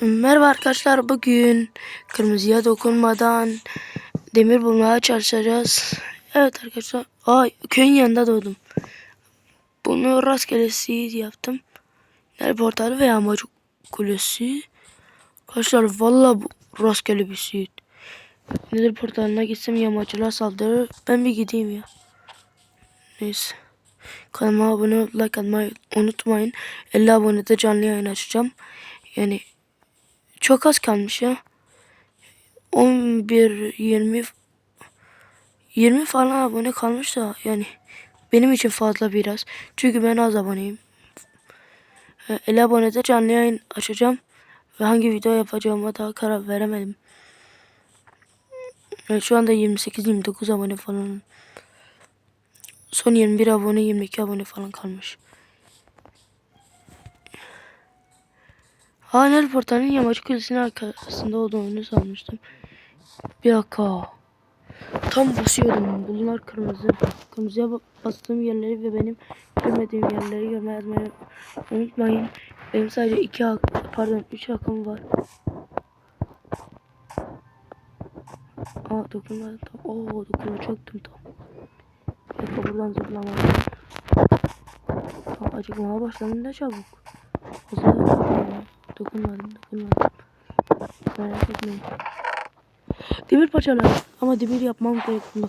Merhaba arkadaşlar bugün kırmızıya dokunmadan demir bulmaya çalışacağız. Evet arkadaşlar ay köyün yanında doğdum. Bunu rastgele seed yaptım. Ner portalı ve yağmacı kulesi. Arkadaşlar valla bu rastgele bir seed. Nedir portalına gitsem yağmacılar saldırır. Ben bir gideyim ya. Neyse. Kanalıma abone olup like atmayı unutmayın. 50 abonede canlı yayın açacağım. Yani çok az kalmış ya. 11 20 20 falan abone kalmış da yani benim için fazla biraz. Çünkü ben az aboneyim. E, 50 abonede canlı yayın açacağım ve hangi video yapacağıma daha karar veremedim. Evet, şu anda 28-29 abone falan. Son 21 abone 22 abone falan kalmış. Hanel portalının yamacı kulesinin arkasında olduğunu sanmıştım. Bir dakika. Tam basıyordum. Bunlar kırmızı. Kırmızıya ba- bastığım yerleri ve benim görmediğim yerleri görmeyi unutmayın. Benim sadece iki hak, pardon üç hakkım var. Aa dokunmadım tam. Oo dokunacaktım tam. Bir dakika buradan zıplamalıyım. Tam acıkmaya başladım ne çabuk. Hızlı dokunmadım. Dokunmadım. Merak etmeyin. Demir parçalar. Ama demir yapmam gerekiyor.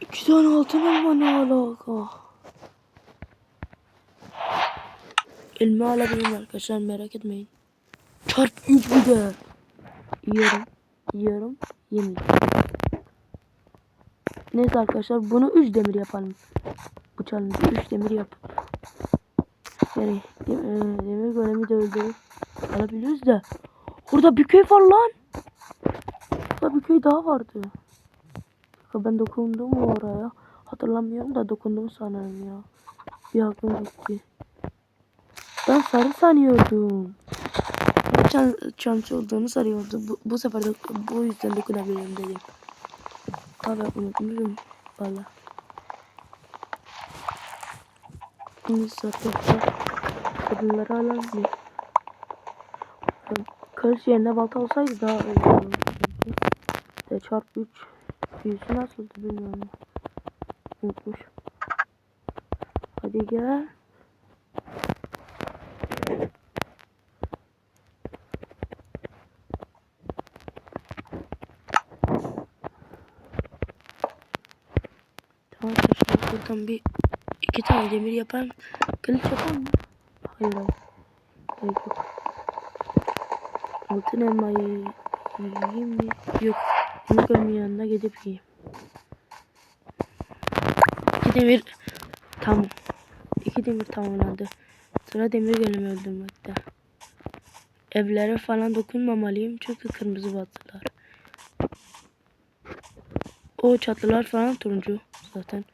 İki tane altın elma ne alaka? Elma alabilirim arkadaşlar merak etmeyin. Çarp 3 bir de. Yiyorum. Yiyorum. Yemiyorum. Neyse arkadaşlar bunu 3 demir yapalım. Bu challenge 3 demir yap. Yani e, demir golemi de öldürüp alabiliriz de. Orada bir köy var lan. Orada bir köy daha vardı. Ben dokundum mu oraya? Hatırlamıyorum da dokundum sanırım ya. Bir aklım gitti. Ben sarı sanıyordum. Çan, çamçı olduğunu sanıyordum. Bu, bu sefer de bu yüzden dokunabilirim dedim. Tabii unutmuşum. Valla. Şimdi zaten kadınları alalım. Kılıç yerine balta olsaydı daha iyi olurdu. De çarpı 3 büyüsü nasıldı bilmiyorum. Unutmuş. Hadi gel. Tamam arkadaşlar buradan bir iki tane demir yapalım. Kılıç yapalım mı? Hayır hayır. Gerek yok. Altın elmayı yiyeyim mi? Yok. Görmeyin yanına gidip yiyeyim. İki demir tamam. İki demir tamamlandı. Sıra demir golemi öldürmekte. Evlere falan dokunmamalıyım çünkü kırmızı bastılar. O çatılar falan turuncu zaten.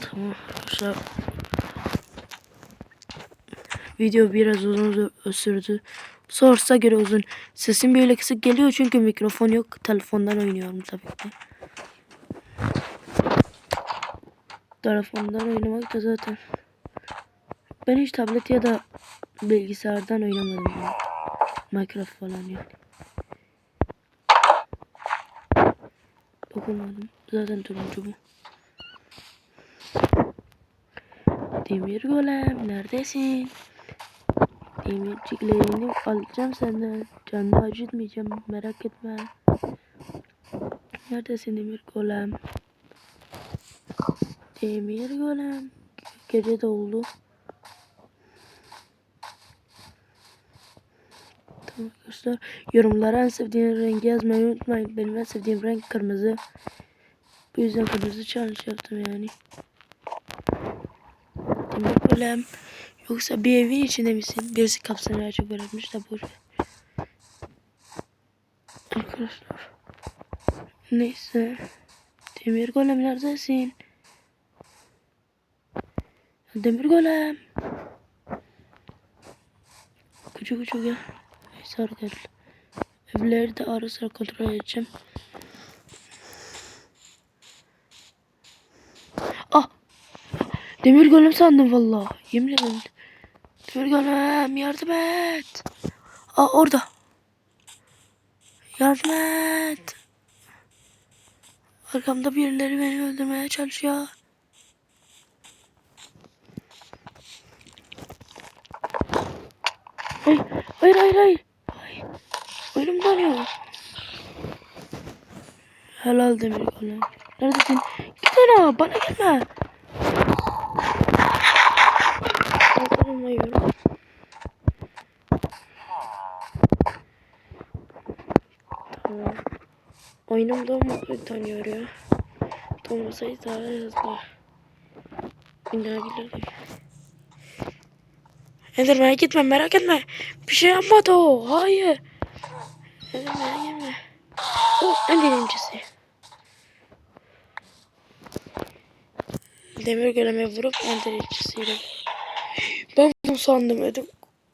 Tamam arkadaşlar. Video biraz uzun sürdü. Source'a göre uzun. Sesim böyle kısık geliyor çünkü mikrofon yok. Telefondan oynuyorum tabii ki. Telefondan oynamak da zaten. Ben hiç tablet ya da bilgisayardan oynamadım. Yani. Minecraft falan yani. Dokunmadım. Zaten turuncu bu. Demir golem neredesin? Demirciklerini alacağım senden. Canını acıtmayacağım merak etme. Neredesin demir golem? Demir golem. Gece de oldu. Tamam arkadaşlar. Yorumlara en sevdiğiniz rengi yazmayı unutmayın. Benim en sevdiğim renk kırmızı. Bu yüzden kırmızı challenge yaptım yani. Demir golem. Yoksa bir evin içinde misin? Birisi kapsını açıp bırakmış da ver. Arkadaşlar. Neyse. Demir golem neredesin? Demir golem. Küçük küçük ya. Neyse arkadaşlar. Evleri de ara sıra kontrol edeceğim. Demir golem sandım valla. Yemin ederim. Demir golem yardım et. Aa orada. Yardım et. Arkamda birileri beni öldürmeye çalışıyor. Hayır, hayır, hayır, hayır. hayır. Oyunum. Helal demir golem. Neredesin? Git ona, bana gelme. Tamam. Oyunum donmadı tanıyor ya. Donmasaydı daha hızlı. İnebilirdim. Enderman'e gitme merak etme. Bir şey yapmadı o. Hayır. Enderman'e gelme. O en birincisi. Demir goleme vurup en birincisiydim. Ben bunu sandım dedim.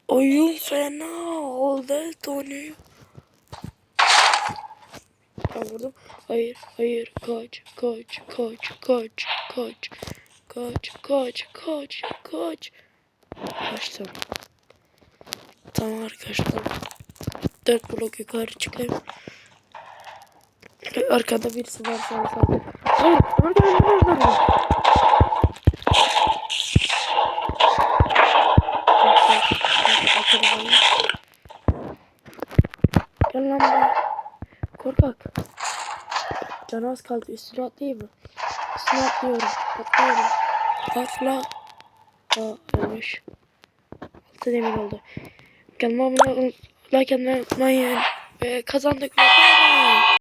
Oyun fena oldu Tony. Ben vurdum. Hayır, hayır. Kaç, kaç, kaç, kaç, kaç. Kaç, kaç, kaç, kaç. Kaçtım. Tamam arkadaşlar. Dört blok yukarı çıkayım. Arkada birisi var. Hayır, orada orada az kaldı. Üstüne atlayayım mı? Üstüne atlıyorum. Atlıyorum. Atla. Aa ölmüş. Altı demir oldu. Abone olun. Like atmayı unutmayın. Ve kazandık. Ve